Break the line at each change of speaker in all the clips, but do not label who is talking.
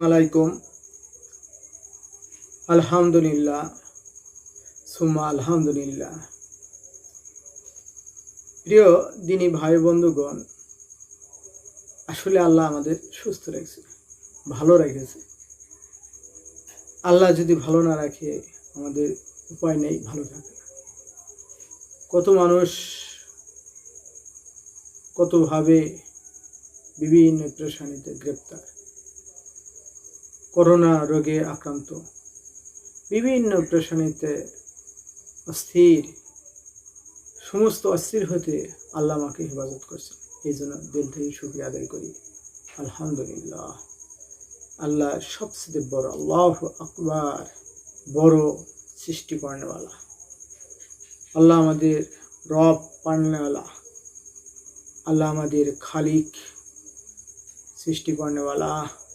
আলাইকুম। আলহামদুলিল্লাহ। সুমা আলহামদুলিল্লাহ। প্রিয় দিনী ভাই বন্ধুগণ, আসলে আল্লাহ আমাদের সুস্থ রেখেছে, ভালো রেখেছে। আল্লাহ যদি ভালো না রাখে, আমাদের উপায় নেই ভালো থাকে। কত মানুষ কতভাবে বিভিন্ন প্রেশানিতে গ্রেপ্তার। করোনা রোগে আক্রান্ত। বিভিন্ন প্রেশানিতে অস্থির, সমস্ত অস্থির হতে আল্লাহ আমাকে হেফাজত করছেন। এই জন্য দিল থেকে শুক্রিয়া আদায় করি। আলহামদুলিল্লাহ। আল্লাহ সবচেয়ে বড়, আল্লাহ আকবার, বড় সৃষ্টি করেনেওয়ালা আল্লাহ আমাদের রব পাননেওয়ালা। আল্লাহ আমাদের খালিক সৃষ্টি করেনেওয়ালা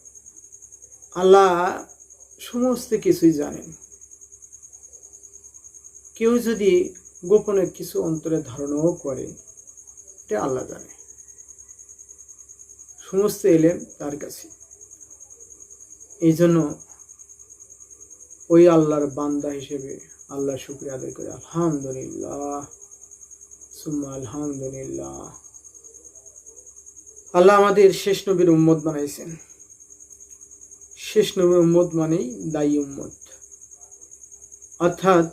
আল্লাহ সমস্ত কিছুই জানেন। কেউ যদি গোপনে কিছু অন্তরে ধারণাও করে, এটা আল্লাহ জানে। সমস্ত এলেম তার কাছে। এই জন্য ওই আল্লাহর বান্দা হিসেবে আল্লাহ শুক্রিয়া আদায় করে। আলহামদুলিল্লাহ। সুম্মা আলহামদুলিল্লাহ। আল্লাহ আমাদের শেষ নবীর উম্মত বানাইছেন। শেষ নবীর উম্মত মানেই দায়ী উম্মত। অর্থাৎ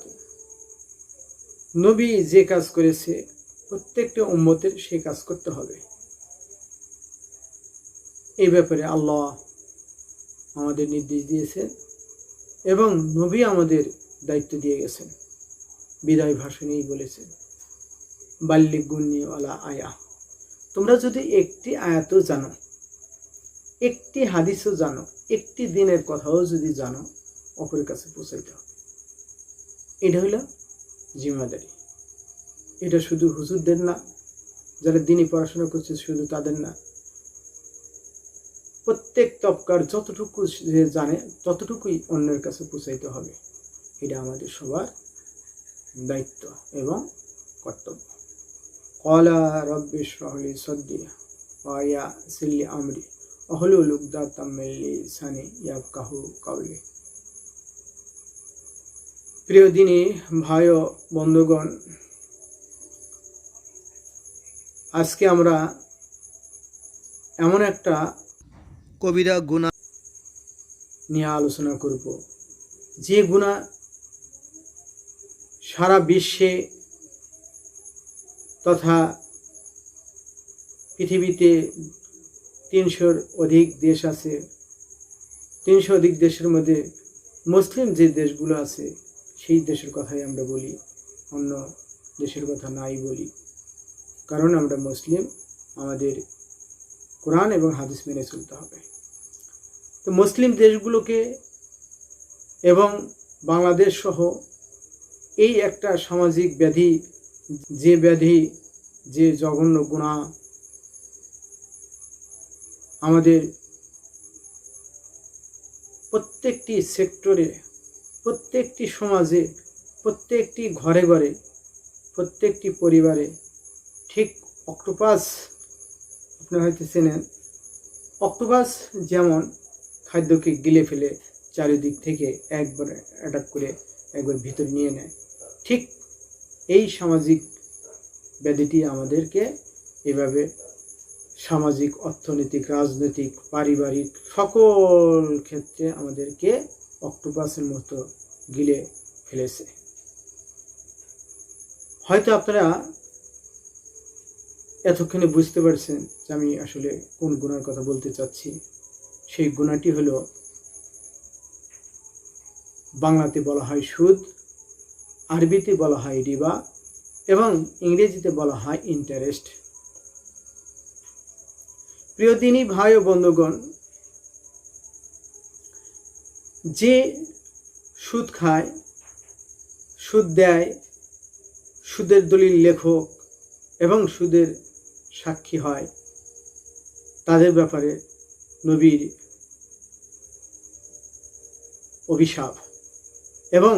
নবী যে কাজ করেছে, প্রত্যেকটা উম্মতের সে কাজ করতে হবে। এই ব্যাপারে আল্লাহ আমাদের নির্দেশ দিয়েছেন এবং নবী আমাদের দায়িত্ব দিয়ে গেছেন। বিদায় ভাষণেই বলেছেন বাল্যিক গুণ্যওয়ালা আয়া। তোমরা যদি একটি আয়াতও জানো, একটি হাদিসও জানো একটি দিনের কথাও যদি জানো, অপরের কাছে পৌঁছাইতে হবে। এটা হইল জিম্মাদারি। এটা শুধু হুজুরদের না, যারা দিনই পড়াশোনা করছে শুধু তাদের না। প্রত্যেক তবকার যতটুকু যে জানে, ততটুকুই অন্যের কাছে পৌঁছাইতে হবে। এটা আমাদের সবার দায়িত্ব এবং কর্তব্য। কলা রব্বিশ রহলি সদ্দি সিল্লি আমরি। অহলুল উগদাতাম্মেলি সানি ইয়াবকাহু কাউলি প্রিয় দিনী ভাই বন্ধুগণ আজকে আমরা এমন একটা কবিরা গুণা নিয়ে আলোচনা করব যে গুণা সারা বিশ্বে তথা পৃথিবীতে তিনশোর অধিক দেশ আছে। তিনশো অধিক দেশের মধ্যে মুসলিম যে দেশগুলো আছে, সেই দেশের কথাই আমরা বলি। অন্য দেশের কথা নাই বলি। কারণ আমরা মুসলিম, আমাদের কোরআন এবং হাদিস মেনে চলতে হবে। তো মুসলিম দেশগুলোকে এবং বাংলাদেশ সহ এই একটা সামাজিক ব্যাধি, যে ব্যাধি, যে জঘন্য গুণা আমাদের প্রত্যেকটি সেক্টরে, প্রত্যেকটি সমাজে, প্রত্যেকটি ঘরে ঘরে, প্রত্যেকটি পরিবারে ঠিক অক্টোপাস, আপনারা হয়তো চেনেন, অক্টোপাস যেমন খাদ্যকে গিলে ফেলে চারিদিক থেকে একবার অ্যাটাক করে একবার ভিতরে নিয়ে নেয়, ঠিক এই সামাজিক ব্যাধিটি আমাদেরকে এভাবে সামাজিক, অর্থনৈতিক, রাজনৈতিক, পারিবারিক সকল ক্ষেত্রে আমাদেরকে অক্টোপাসের মতো গিলে ফেলেছে। হয়তো আপনারা এতক্ষণে বুঝতে পারছেন যে আমি আসলে কোন গুণার কথা বলতে চাচ্ছি। সেই গুণাটি হলো বাংলাতে বলা হয় সুদ, আরবিতে বলা হয় রিবা এবং ইংরেজিতে বলা হয় ইন্টারেস্ট। প্রিয় দিনী ভাই ও বন্ধুগণ, যে সুদ খায়, সুদ দেয়, সুদের দলিল লেখক এবং সুদের সাক্ষী হয়, তাদের ব্যাপারে নবীর অভিশাপ এবং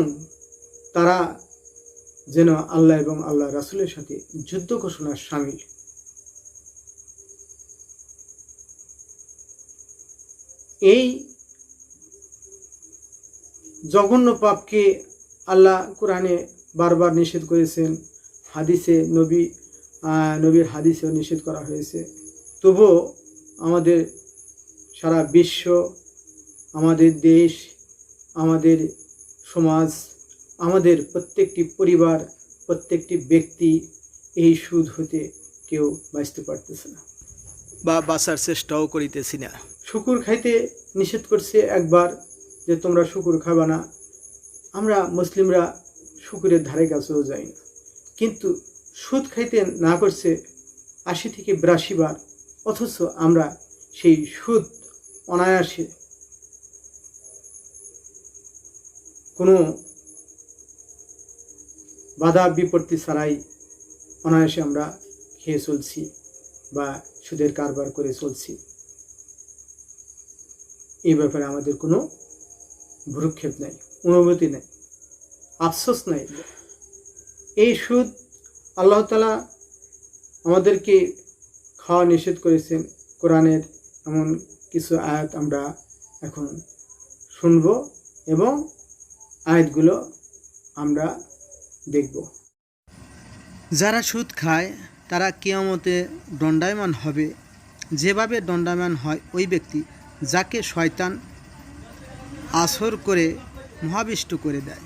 তারা যেন আল্লাহ এবং আল্লাহ রাসুলের সাথে যুদ্ধ ঘোষণার সামিল। এই জঘন্য পাপকে আল্লাহ কোরআনে বারবার নিষেধ করেছেন, হাদিসে নবী নবীর হাদিসেও নিষেধ করা হয়েছে। তবুও আমাদের সারা বিশ্ব, আমাদের দেশ, আমাদের সমাজ, আমাদের প্রত্যেকটি পরিবার, প্রত্যেকটি ব্যক্তি এই সুদ হতে কেউ বাঁচতে পারতেছে না।
বা বাঁচার চেষ্টাও করিতেছি না।
শুকুর খাইতে নিষেধ করছে একবার যে তোমরা শুকুর খাবা না। আমরা মুসলিমরা শুকুরের ধারে কাছেও যাই না। কিন্তু সুদ খাইতে না করছে আশি থেকে বিরাশি বার, অথচ আমরা সেই সুদ অনায়াসে কোনো বাধা বিপত্তি ছাড়াই অনায়াসে আমরা খেয়ে চলছি বা সুদের কারবার করে চলছি। এই ব্যাপারে আমাদের কোনো ভ্রুক্ষেপ নাই, অনুভূতি নেই, আফসোস নাই। এই সুদ আল্লাহ তালা আমাদেরকে খাওয়া নিষেধ করেছেন। কোরআনের এমন কিছু আয়াত আমরা এখন শুনব এবং আয়াতগুলো আমরা দেখব।
যারা সুদ খায়, তারা কেয়ামতে দণ্ডায়মান হবে। যেভাবে দণ্ডায়মান হয়, ওই ব্যক্তি যাকে শয়তান আসর করে মহাবিষ্ট করে দেয়।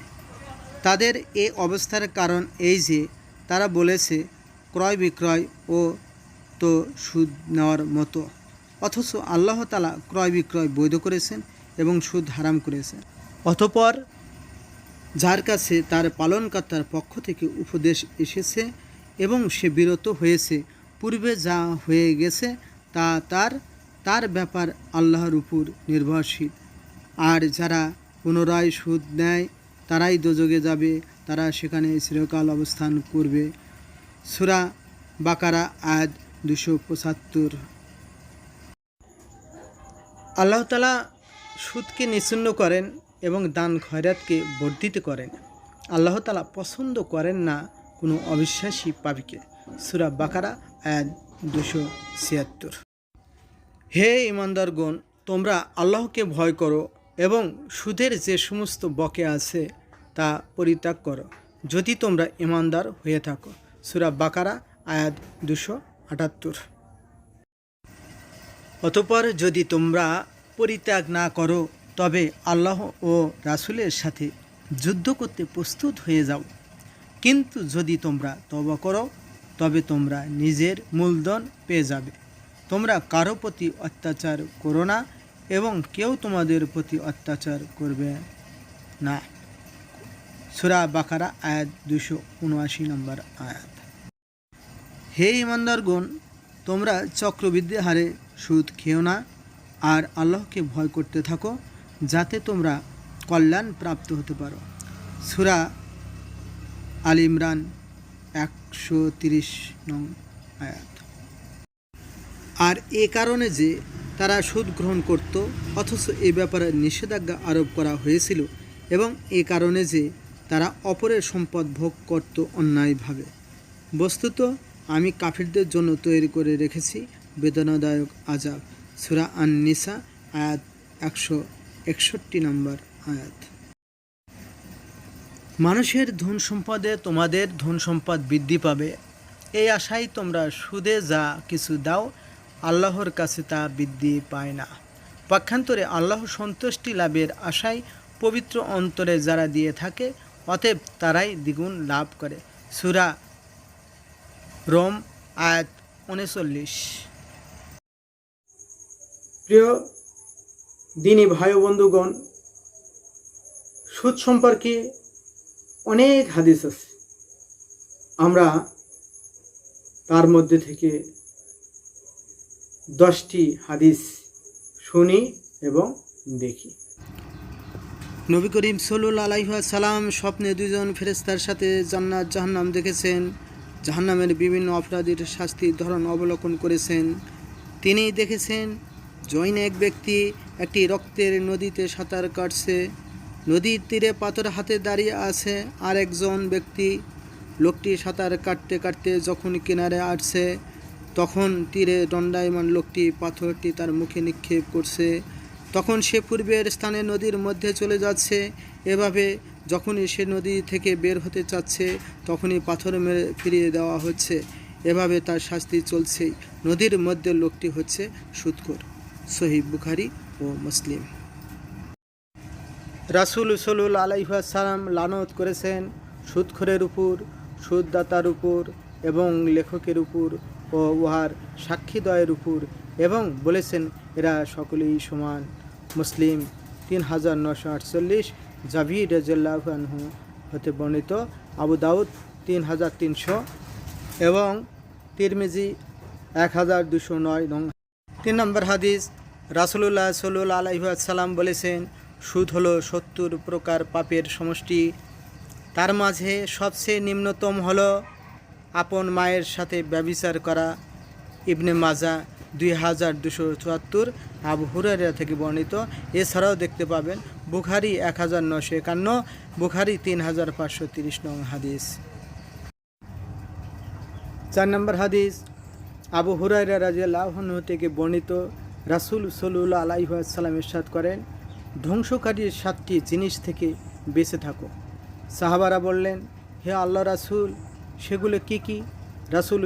তাদের এ অবস্থার কারণ এই যে, তারা বলেছে, ক্রয় বিক্রয় ও তো সুদ নেওয়ার মতো। অথচ আল্লাহ তালা ক্রয় বিক্রয় বৈধ করেছেন এবং সুদ হারাম করেছেন। অতপর যার কাছে তার পালনকর্তার পক্ষ থেকে উপদেশ এসেছে এবং সে বিরত হয়েছে। পূর্বে যা হয়ে গেছে তা তার তার ব্যাপার আল্লাহর উপর নির্ভরশীল। আর যারা পুনরায় সুদ নেয়, তারাই দোজগে যাবে, তারা সেখানে চিরকাল অবস্থান করবে। সুরা বাকারা, আয়াত দুশো পঁচাত্তর। আল্লাহতালা সুদকে নিচ্ছিন্ন করেন এবং দান খয়রাতকে বর্ধিত করেন। আল্লাহ তালা পছন্দ করেন না কোনো অবিশ্বাসী পাবিকে সুরা বাকারা, আয়াত দুশো ছিয়াত্তর। হে ইমানদারগণ, তোমরা আল্লাহকে ভয় করো এবং সুদের যে সমস্ত বকে আছে তা পরিত্যাগ করো। যদি তোমরা ইমানদার হয়ে থাকো। সুরা বাকারা, আয়াত দুশো আটাত্তর। অতপর যদি তোমরা পরিত্যাগ না করো, তবে আল্লাহ ও রাসূলের সাথে যুদ্ধ করতে প্রস্তুত হয়ে যাও। কিন্তু যদি তোমরা তবা করো, তবে তোমরা নিজের মূলধন পেয়ে যাবে। তোমরা কারও প্রতি অত্যাচার করো না এবং কেউ তোমাদের প্রতি অত্যাচার করবে না। সুরা বাকারা আয়াত দুশো উনআশি নম্বর আয়াত। হে ইমানদারগণ তোমরা চক্রবৃদ্ধি হারে সুদ খেও না আর আল্লাহকে ভয় করতে থাকো যাতে তোমরা কল্যাণ প্রাপ্ত হতে পারো। সুরা আল ইমরান একশো তিরিশ নং আয়াত। আর এ কারণে যে তারা সুদ গ্রহণ করত, অথচ এ ব্যাপারে নিষেধাজ্ঞা আরোপ করা হয়েছিল এবং এ কারণে যে তারা অপরের সম্পদ ভোগ করত অন্যায়ভাবে। বস্তুত, আমি কাফিরদের জন্য তৈরি করে রেখেছি বেদনাদায়ক আজাব সুরা আন নিসা আয়াত একশো একষট্টি নম্বর আয়াত। মানুষের ধন সম্পদে তোমাদের ধন সম্পদ বৃদ্ধি পাবে। এই আশায় তোমরা সুদে যা কিছু দাও আল্লাহর কাছে তা বৃদ্ধি পায় না। পক্ষান্তরে আল্লাহ সন্তুষ্টি লাভের আশায় পবিত্র অন্তরে যারা দিয়ে থাকে, অতএব তারাই দ্বিগুণ লাভ করে। সুরা রোম, আয়াত উনচল্লিশ।
প্রিয় দিনী ভাই বন্ধুগণ, সুদ সম্পর্কে অনেক হাদিস আছে। আমরা তার মধ্যে থেকে দশটি হাদিস শুনি এবং দেখি।
নবী করিম সল্লু সালাম স্বপ্নে দুজন ফেরেস্তার সাথে জান্নাত জাহান্নাম দেখেছেন। জাহান্নামের বিভিন্ন অপরাধীর শাস্তির ধরন অবলোকন করেছেন। তিনি দেখেছেন, জৈন এক ব্যক্তি একটি রক্তের নদীতে সাঁতার কাটছে। নদীর তীরে পাথর হাতে দাঁড়িয়ে আছে আর একজন ব্যক্তি। লোকটি সাঁতার কাটতে কাটতে যখন কিনারে আসছে তখন তীরে দণ্ডায়মান লোকটি পাথরটি তার মুখে নিক্ষেপ করছে। তখন সে পূর্বের স্থানে নদীর মধ্যে চলে যাচ্ছে। এভাবে যখনই সে নদী থেকে বের হতে চাচ্ছে, তখনই পাথর মেরে ফিরিয়ে দেওয়া হচ্ছে। এভাবে তার শাস্তি চলছেই। নদীর মধ্যে লোকটি হচ্ছে সুৎকর সহি বুখারি ও মুসলিম। রাসুল সলুল আলাইসালাম লানত করেছেন সুদখোরের উপর সুদদাতার উপর এবং লেখকের উপর। ও উহার সাক্ষীদয়ের উপর এবং বলেছেন, এরা সকলেই সমান মুসলিম। তিন হাজার নশো আটচল্লিশ জাভির রাজু হতে বর্ণিত আবু দাউদ তিন হাজার তিনশো এবং তিরমিজি এক হাজার দুশো নয় নং। তিন নম্বর হাদিস, রাসুলুল্লাহ সল্লু আলাইসাল্লাম বলেছেন, সুদ হলো সত্তর প্রকার পাপের সমষ্টি। তার মাঝে সবচেয়ে নিম্নতম হলো আপন মায়ের সাথে ব্যবিচার করা ইবনে মাজা দুই হাজার দুশো চুয়াত্তর আবু হুরারিয়া থেকে বর্ণিত। এছাড়াও দেখতে পাবেন বুখারি এক হাজার নশো একান্ন, বুখারি তিন হাজার পাঁচশো তিরিশ নং হাদিস। চার নম্বর হাদিস, আবু হুরাইরা রাজিয়াল্লাহ থেকে বর্ণিত। রাসুল সল্লুল্লাহ আলাইসাল্লাম ইরশাদ করেন ধ্বংসকারীর সাতটি জিনিস থেকে বেঁচে থাকো। সাহাবারা বললেন, হে আল্লাহ রাসুল সেগুলো কি কি? রাসুল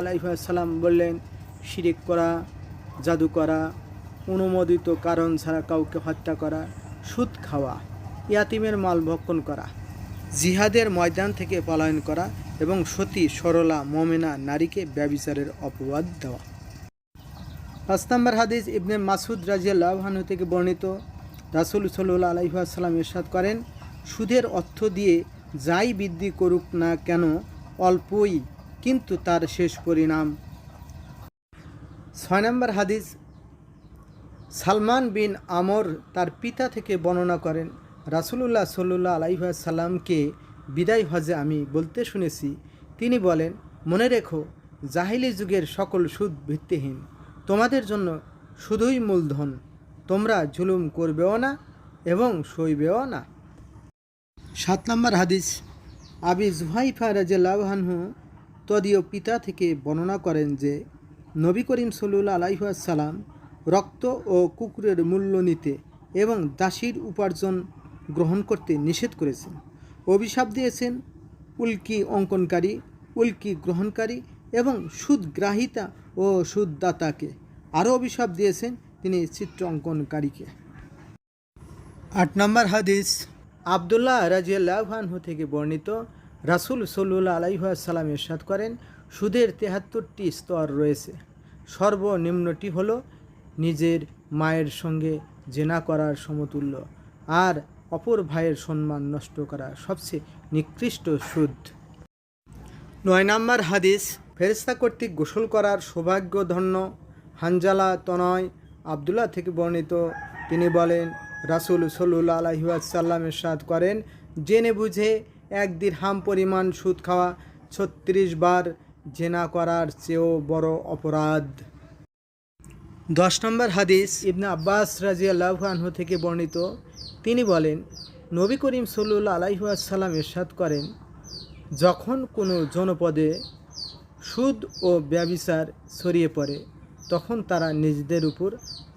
আলাইসাল্লাম বললেন, শিরিক করা, জাদু করা, অনুমোদিত কারণ ছাড়া কাউকে হত্যা করা, সুদ খাওয়া, ইয়াতিমের মাল ভক্ষণ করা, জিহাদের ময়দান থেকে পলায়ন করা এবং সতী, সরলা, মমেনা, নারীকে ব্যবিচারের অপবাদ দেওয়া। পাঁচ নম্বর হাদিস, ইবনে মাসুদ রাজিয়াল্লাহানু থেকে বর্ণিত। রাসুল সাল্লু আলাইসাল্লাম ইরশাদ করেন, সুদের অর্থ দিয়ে যাই বৃদ্ধি করুক না কেন অল্পই, কিন্তু তার শেষ পরিণাম। ছয় নম্বর হাদিস, সালমান বিন আমর তার পিতা থেকে বর্ণনা করেন, রাসুলুল্লাহ সল্লুল্লাহ আলাইসাল্লামকে বিদায় হজে আমি বলতে শুনেছি। তিনি বলেন, মনে রেখো, জাহিলি যুগের সকল সুদ ভিত্তিহীন। তোমাদের জন্য শুধুই মূলধন। তোমরা জুলুম করবেও না এবং সইবেও না। সাত নম্বর হাদিস আবি জুহাইফা রাজু তদীয় পিতা থেকে বর্ণনা করেন যে, নবী করিম সল্লুল্লা আলাইসাল্লাম রক্ত ও কুকুরের মূল্য নিতে এবং দাসীর উপার্জন গ্রহণ করতে নিষেধ করেছেন। অভিশাপ দিয়েছেন উল্কি অঙ্কনকারী, উল্কি গ্রহণকারী এবং সুদগ্রাহিতা ও সুদদাতাকে। আরও অভিশাপ দিয়েছেন তিনি চিত্র অঙ্কনকারীকে। আট নম্বর হাদিস আবদুল্লাহ রাজিয়াল্লাহানহু থেকে বর্ণিত রাসুল সল্লুল্লাহ আলাইসাল্লাম এরশাদ করেন, সুদের তেহাত্তরটি স্তর রয়েছে। সর্বনিম্নটি হল নিজের মায়ের সঙ্গে জেনা করার সমতুল্য আর অপর ভাইয়ের সম্মান নষ্ট করা সবচেয়ে নিকৃষ্ট সুদ। নয় নম্বর হাদিস ফেরিস্তা কর্তৃক গোসল করার সৌভাগ্য ধন্য হানজালা তনয় আবদুল্লাহ থেকে বর্ণিত। তিনি বলেন রাসুল সল্লুল্লা আলহিসাল্লাম সাদ করেন, জেনে বুঝে এক হাম পরিমাণ সুদ খাওয়া ছত্রিশ বার জেনা করার চেয়েও বড় অপরাধ। দশ নম্বর হাদিস, ইবনে আব্বাস রাজি আল্লাহ আনহু থেকে বর্ণিত। তিনি বলেন, নবী করিম সল্লুল্লা আলাইসাল্লাম এরশাদ করেন, যখন কোনো জনপদে সুদ ও ব্যবিচার ছড়িয়ে পড়ে তখন তারা নিজেদের উপর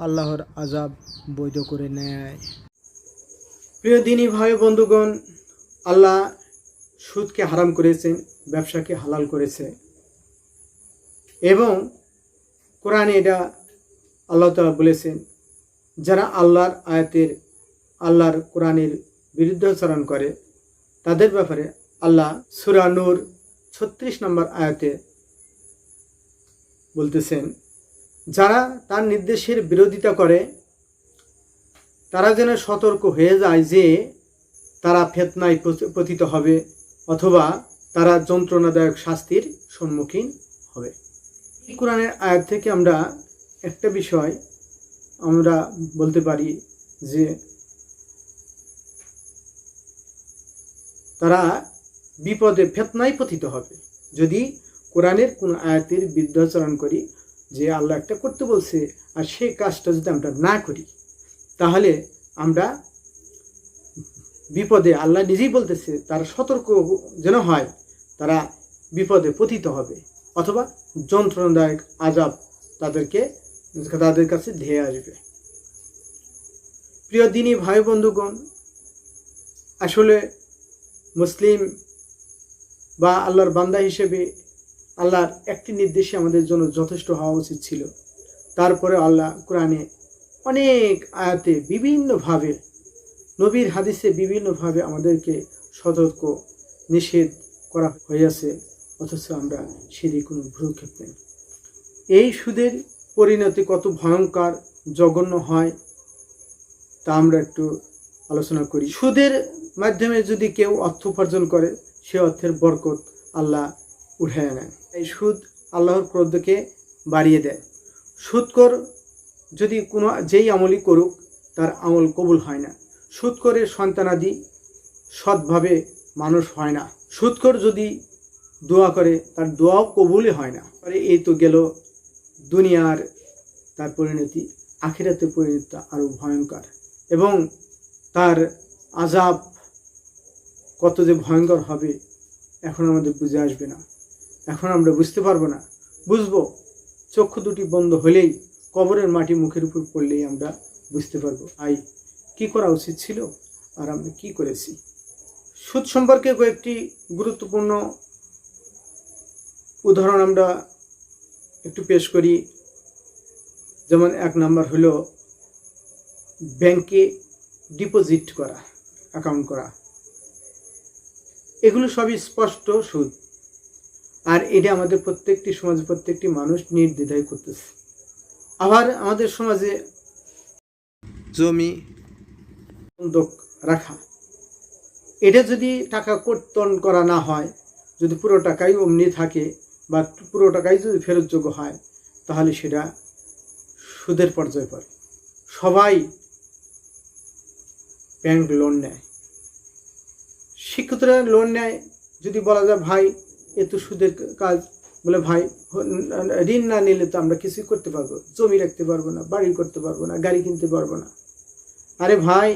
আল্লাহর আজাব বৈধ করে নেয়।
প্রিয় দিনী ভাই বন্ধুগণ, আল্লাহ সুদকে হারাম করেছেন ব্যবসাকে হালাল করেছে। এবং কোরআনে এটা আল্লাহ তালা বলেছেন, যারা আল্লাহর আয়াতের, আল্লাহর কোরআনের বিরুদ্ধাচরণ করে, তাদের ব্যাপারে আল্লাহ সুরানুর ছত্রিশ নম্বর আয়াতে বলতেছেন যারা তার নির্দেশের বিরোধিতা করে, তারা যেন সতর্ক হয়ে যায় যে তারা ফেতনায় পতিত হবে অথবা তারা যন্ত্রণাদায়ক শাস্তির সম্মুখীন হবে। এই কোরআনের আয়াত থেকে আমরা একটা বিষয় আমরা বলতে পারি যে তারা বিপদে ফেতনায় পতিত হবে। যদি কোরআনের কোনো আয়াতের বিদ্যাচরণ করি যে আল্লাহ একটা করতে বলছে, আর সেই কাজটা যদি আমরা না করি, তাহলে আমরা বিপদে আল্লাহ নিজেই বলতেছে, তারা সতর্ক যেন হয়, তারা বিপদে পতিত হবে। অথবা যন্ত্রণাদায়ক আজাব তাদেরকে, তাদের কাছে ধেয়ে আসবে। প্রিয় দিনী ভাই বন্ধুগণ, আসলে মুসলিম বা আল্লাহর বান্দা হিসেবে আল্লাহর একটি নির্দেশে আমাদের জন্য যথেষ্ট হওয়া উচিত ছিল। তারপরে আল্লাহ কোরআনে অনেক আয়াতে বিভিন্নভাবে, নবীর হাদিসে বিভিন্নভাবে আমাদেরকে সতর্ক, নিষেধ করা হইয়াছে, অথচ আমরা সেদিকে কোনো ভ্রুক্ষেপ নেই। এই সুদের পরিণতি কত ভয়ঙ্কর, জঘন্য হয়, তা আমরা একটু আলোচনা করি। সুদের মাধ্যমে যদি কেউ অর্থ উপার্জন করে, সে অর্থের বরকত আল্লাহ উঠায় নেন। এই সুদ আল্লাহর ক্রোধকে বাড়িয়ে দেয়। সুদকর যদি কোনো যেই আমলই করুক, তার আমল কবুল হয় না। সুদকরের সন্তানাদি সৎভাবে মানুষ হয় না। সুদকর যদি দোয়া করে, তার দোয়াও কবুলই হয় না। আরে এই তো গেল দুনিয়ার তার পরিণতি, আখিরাতে পরিণতি আরও ভয়ঙ্কর। এবং তার আজাব কত যে ভয়ঙ্কর হবে, এখন আমাদের বুঝে আসবে না। এখন আমরা বুঝতে পারব না। বুঝব, চক্ষু দুটি বন্ধ হলেই, কবরের মাটি মুখের উপর পড়লেই আমরা বুঝতে পারব, আই, কি করা উচিত ছিল আর আমরা কি করেছি? সুদ সম্পর্কে কয়েকটি গুরুত্বপূর্ণ উদাহরণ আমরা একটু পেশ করি। যেমন এক নাম্বার হলো, ব্যাংকে ডিপোজিট করা, অ্যাকাউন্ট করা। এগুলো সবই স্পষ্ট সুদ। আর এটা আমাদের প্রত্যেকটি সমাজে প্রত্যেকটি মানুষ নির্দ্বিধায় করতেছে। আবার আমাদের সমাজে
জমি,
বন্ধক রাখা, এটা যদি টাকা কর্তন করা না হয়, যদি পুরো টাকাই অমনি থাকে বা পুরো টাকাই যদি ফেরতযোগ্য হয়, তাহলে সেটা সুদের পর্যায়ে পড়ে। সবাই ব্যাংক লোন নেয়। শিক্ষিতরা লোন নেয়, যদি বলা যায় ভাই এ তো সুদের কাজ বলে, ভাই ঋণ না নিলে তো আমরা কিছুই করতে পারব জমি রাখতে পারব না, বাড়ি করতে পারব না, গাড়ি কিনতে পারব না। আরে ভাই,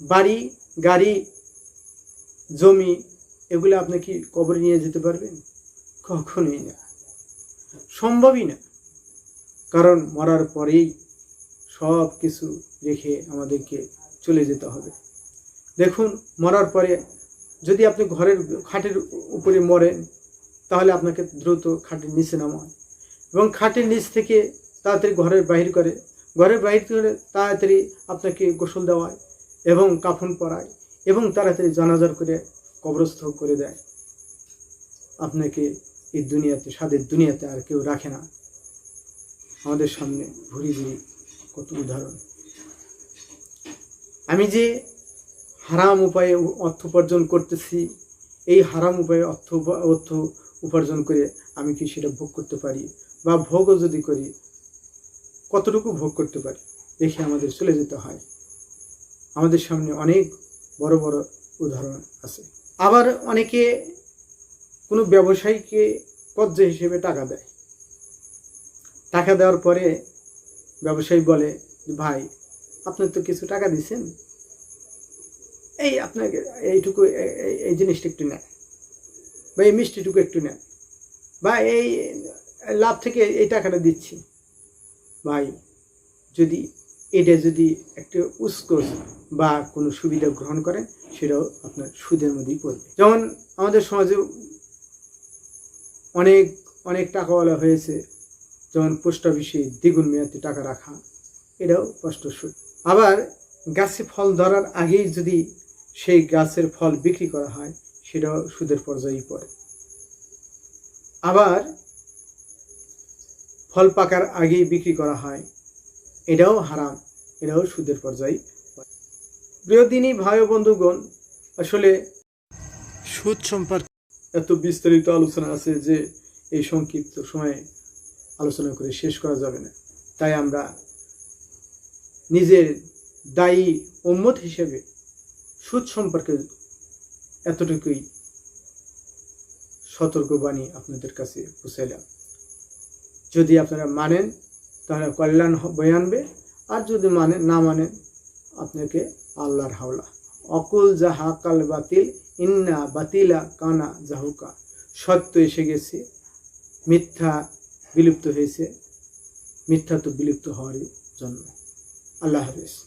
বাড়ি, গাড়ি, জমি, এগুলো আপনি কি কবরে নিয়ে যেতে পারবেন? কখনোই না। সম্ভবই না। কারণ মরার পরেই সব কিছু রেখে আমাদেরকে চলে যেতে হবে। দেখুন, মরার পরে যদি আপনি ঘরের খাটের উপরে মরেন, তাহলে আপনাকে দ্রুত খাটের নিচে নামায়। এবং খাটের নিচ থেকে তাড়াতাড়ি ঘরের বাহির করে, ঘরের বাহির করে তাড়াতাড়ি আপনাকে গোসল দেওয়ায় এবং কাফন পরায় এবং তাড়াতাড়ি জানাজার করে কবরস্থ করে দেয়। আপনাকে এই দুনিয়াতে, স্বাদের দুনিয়াতে আর কেউ রাখে না। আমাদের সামনে ঘুরি ঘুরি কত উদাহরণ। আমি যে হারাম উপায়ে অর্থ উপার্জন করতেছি। এই হারাম উপায়ে অর্থ অর্থ উপার্জন করে আমি কি সেটা ভোগ করতে পারি? বা ভোগও যদি করি, কতটুকু ভোগ করতে পারি? দেখে আমাদের চলে যেতে হয়। আমাদের সামনে অনেক বড় বড় উদাহরণ আছে। আবার অনেকে কোনো ব্যবসায়ীকে কজ্জা হিসেবে টাকা দেয়। টাকা দেওয়ার পরে ব্যবসায়ী বলে, ভাই, আপনি তো কিছু টাকা দিছেন? এই আপনাকে, এইটুকু এই জিনিসটা একটু নেন। বা এই মিষ্টিটুকু একটু নেন। বা এই লাভ থেকে এই টাকাটা দিচ্ছি। ভাই, যদি এটা যদি একটু উস্কোস বা কোনো সুবিধা গ্রহণ করেন, সেটাও আপনার সুদের মধ্যেই পড়বে। যেমন আমাদের সমাজে অনেক অনেক টাকাওয়ালা হয়েছে। যেমন পোস্ট অফিসে দ্বিগুণ মেয়াদে টাকা রাখা, এটাও স্পষ্ট সুদ। আবার গাছে ফল ধরার আগেই যদি সেই গাছের ফল বিক্রি করা হয়, সেটাও সুদের পর্যায়েই পড়ে আবার ফল পাকার আগেই বিক্রি করা হয়, এটাও হারাম, এটাও সুদের পর্যায়ে। প্রিয় দিনী, ভাই বন্ধুগণ, আসলে
সুদ সম্পর্কে
এত বিস্তারিত আলোচনা আছে যে এই সংক্ষিপ্ত সময়ে আলোচনা করে শেষ করা যাবে না তাই আমরা নিজের দায়ী উম্মত হিসেবে সুদ সম্পর্কে এতটুকুই সতর্কবাণী আপনাদের কাছে পৌঁছাইলাম। যদি আপনারা মানেন, তাহলে কল্যাণ বয়ে আনবে। আর যদি মানে না মানেন, আপনাকে আল্লাহর হাওলা। অকুল যাহা কাল বাতিল, ইন্না বাতিলা কানা জাহুকা সত্য এসে গেছে, মিথ্যা বিলুপ্ত হয়েছে, মিথ্যা তো বিলুপ্ত হওয়ারই জন্য। আল্লাহ হাফেজ।